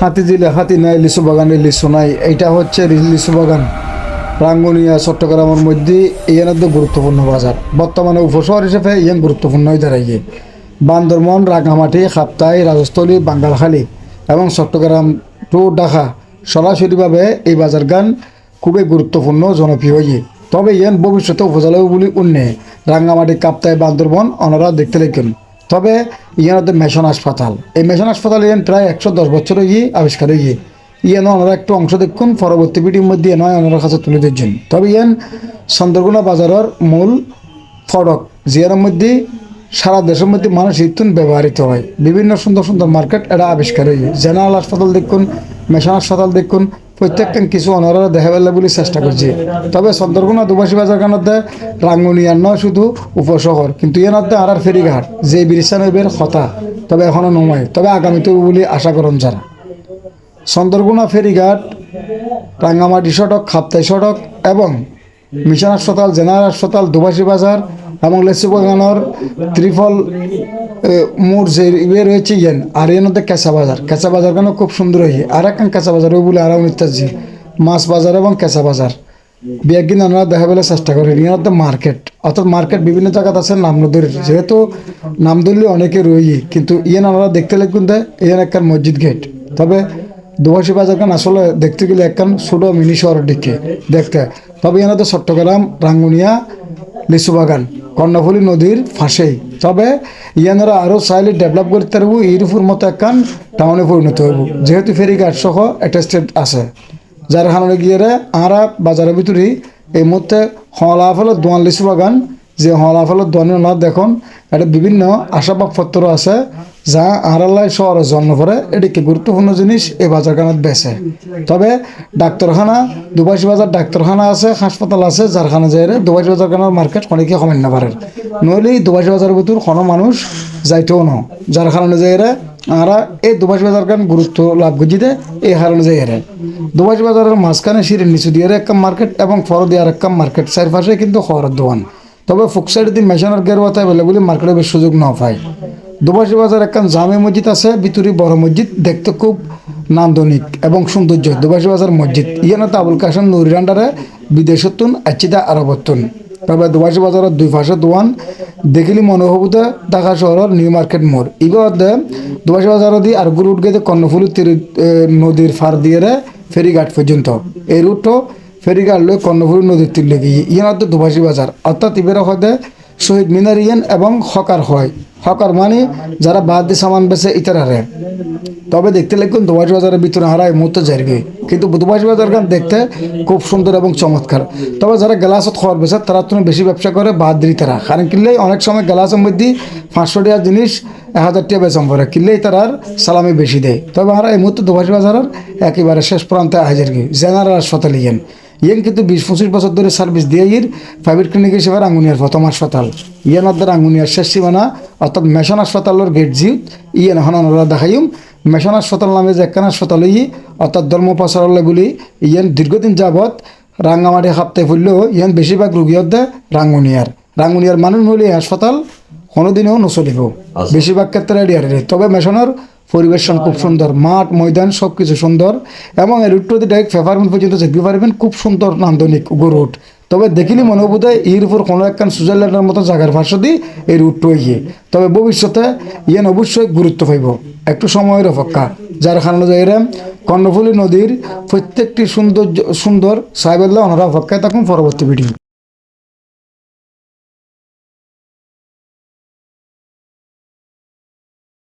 হাতি দিলে হাতি নাই, লিচু বাগানে লিচু নাই। এইটা হচ্ছে লিচু বাগান। রাঙ্গুনিয়া, চট্টগ্রামের মধ্যে ইয়ান একদম গুরুত্বপূর্ণ বাজার। বর্তমানে উপশহর হিসেবে ইয়ান গুরুত্বপূর্ণ হয়ে দাঁড়াইয়ে বান্দরমন রাঙামাটি খাপ্তাই রাজস্থলী, বাঙ্গালখালী এবং চট্টগ্রাম টু ঢাকা সরাসরিভাবে এই বাজার গান খুবই গুরুত্বপূর্ণ, জনপ্রিয় হয়ে তবে ইয়ান ভবিষ্যতে উপজেলা বলে উন্নয়ে রাঙ্গামাটি, কাপ্তাই, বান্দরবন ওনারা দেখতে লেখেন তবে ইয়ানদের মেশন হাসপাতাল। এই মেশন হাসপাতাল ইয়ান প্রায় একশো দশ বছর হয়ে আবিষ্কার হয়ে ইয়ান ওনারা একটু অংশ দেখুন, পরবর্তী ভিডিওর মধ্যে নয় ওনার কাছে তুলে দিচ্ছেন তবে ইয়ান চন্দ্রগুনা বাজারের মূল ফটক জিয়ার মধ্যে সারা দেশের মধ্যে মানুষ ইতুন ব্যবহৃত হয়। বিভিন্ন সুন্দর সুন্দর মার্কেট এটা আবিষ্কার হয়ে জেনারেল হাসপাতাল দেখুন, মেশন হাসপাতাল দেখুন প্রত্যেকটা কিছু অনারা দেখা পেলে বলে চেষ্টা করছে। তবে চন্দ্রগুনা দুবাসী বাজার কানতে রাঙ্গুনিয়ার নয় শুধু উপশহর, কিন্তু ইয়ানতে আর আর ফেরিঘাট, যে বিরিসানবের কথা, তবে এখনও নয় তবে আগামীতে বলে আশা করেন যারা। চন্দ্রগুনা ফেরিঘাট, রাঙ্গামাটি সড়ক, খাপ্তাই সড়ক এবং মিশন হাসপাতাল, জেনারেল হাসপাতাল, দুবাসী বাজার এবং লেসু বাগানোর ত্রিফল মোড় যে ইয়ে রয়েছে ইয়েন, আর এর মধ্যে কেঁচা বাজার। কেঁচা বাজার কেন খুব সুন্দর হয়ে আর একখান কেঁচা বাজার, ওই বলে আরাম ইত্যাদি। মাছ বাজার এবং কেঁচা বাজার। বিয়াকিন আমরা দেখা পেলে চেষ্টা করি মধ্যে মার্কেট। অর্থাৎ মার্কেট বিভিন্ন জায়গাতে আছে, নাম ধরে যেহেতু নাম ধরলে অনেকে রয়ে কিন্তু ইয়েন আমরা দেখতে লিখুন দেয় ইয়েন একখান মসজিদ গেট। তবে দুবাসী বাজার কান আসলে দেখতে গেলে একখান ছোট মিনি শহরের দিকে দেখতে। তবে তো চট্টগ্রাম, রাঙ্গুনিয়া লিচু বাগান কর্ণফুলী নদীর ফাঁসেই। তবে ইয়ানরা আরও চাইলে ডেভেলপ করতে পারব, ইরফুর মতো একখান টাউনে পরিণত হইব। যেহেতু ফেরিঘাট সহ অ্যাটাস্টেড আছে। যার কারণে গিয়ে আরা বাজারের ভিতরে এই মুহূর্তে হলাফলের দোয়ান লিচু বাগান যে হলাফলের দোয়ানের না দেখুন এটা বিভিন্ন আশাবাবপত্র আছে। যা শহরে জন্ম করে এটিকে গুরুত্বপূর্ণ জিনিস এই বাজারখানাত বেছে তবে ডাক্তারখানা দুবাসী বাজার ডাক্তারখানা আছে, হাসপাতাল আছে, যারখানা যায় দুবাসী বাজারখানার মার্কেট অনেকে কমেন না পারে নইলে দুবাসী বাজারের ভিতর কোনো মানুষ যাইতেও ন, যার কারণে যায় আরা এই দুবাসী বাজার কান গুরুত্ব লাভ করছি এই কারণে যাই এরা দুবাসী বাজারের মাঝখানে সিঁড়ির নিচু দিয়ে একটা মার্কেট এবং ফর দিয়ে আর একটা মার্কেট, চারপাশে কিন্তু খবরের দোকান। তবে ফুকসাইড দিন মেশানোর গেরুয়াতে অ্যাভেলেবল মার্কেটে বেশ সুযোগ না পায়। দুবাসী বাজার একখান জামে মসজিদ আছে, ভিতরে বড় মসজিদ, দেখতে খুব নান্দনিক এবং সৌন্দর্য। দুবাসী বাজার মসজিদ। ইয়ানাতে আবুল কাসেম নুরিরান্ডারে বিদেশতুন আচিদা আরবতুন তবে দুবাসী বাজারের দুই পাশে দোয়ান, দেখিলি মনোভূতে ঢাকা শহরের নিউ মার্কেট মোড়। এবার দুবাসী বাজার দিয়ে আর রুট গেছে কর্ণফুলি তীর নদীর ফার দিয়ে ফেরিঘাট পর্যন্ত। এই রুটও ফেরিঘাট লয়ে কর্ণফুলি নদীর তীর লেগে। ইয়ান হচ্ছে দুবাসী বাজার। অর্থাৎ ইবেরা হতে শহীদ মিনার এবং হকার হয়। হকার মানে যারা বাদ দিয়ে সামান বেছে ইতারারে তবে দেখতে লিখুন দুবাসী বাজারের ভিতরে হারায় মুহূর্তে যাইবে কিন্তু দুবাসী বাজার গান দেখতে খুব সুন্দর এবং চমৎকার। তবে যারা গ্লাসত খাওয়ার বেছে তারা তুমি বেশি ব্যবসা করে বাদ দিই তারা। কারণ কিনলেই অনেক সময় গ্লাসের মধ্যে পাঁচশো টাকার জিনিস, এক হাজার টাকা বেচম করে কিনলেই তারা আর সালামি বেশি দেয়। তবে হারা এই মুহূর্তে দুবাসী বাজারের একেবারে শেষ প্রান্তে হাজির কি জেনারেল হাসপাতাল ইয়েন ইয়েন কিন্তু বিশ পঁচিশ বছর ধরে সার্ভিস দিয়ে ইর প্রাইভেট ক্লিনিক হিসেবে রাঙ্গুনিয়ার প্রথম হাসপাতাল। ইয়েন অর্ধের রাঙ্গুনিয়ার শেষ সীমানা অর্থাৎ মেশন হাসপাতালের গেট জিউত ইয়েন এখন আমরা দেখাইম মেশন হাসপাতাল নামে যে একখান হাসপাতাল ই অর্থাৎ ধর্ম প্রচারালয় বলি ইয়েন দীর্ঘদিন যাবৎ রাঙ্গামাটি খাপতে ফুললেও ইয়েন বেশিরভাগ রুগী হতে রাঙ্গুনিয়ার। রাঙ্গুনিয়ার মানুষ হইলে হাসপাতাল কোনোদিনও নচলিব বেশিরভাগ ক্ষেত্রে তবে মেশনের পরিবেশন খুব সুন্দর, মাঠ, ময়দান সব কিছু সুন্দর, এবং এই রুটটা ডাইরেক্ট ফেফারমেন্ট পর্যন্ত যেতে পারবেন খুব সুন্দর নান্দনিক রুট। তবে দেখিনি মনে বোধ হয় এর উপর কোনো একখান সুইজারল্যান্ডের মতো জায়গার ভাষা দিয়ে এই রুটটা ইয়ে। তবে ভবিষ্যতে ইয়ান অবশ্যই গুরুত্ব পাইব। একটু সময়ের অপেক্ষা। যার কারণে যাইরা কর্ণফুলী নদীর প্রত্যেকটি সুন্দর সুন্দর সাহেবেল্লা ওনারা অপেক্ষায় থাকুন। পরবর্তী ভিডিও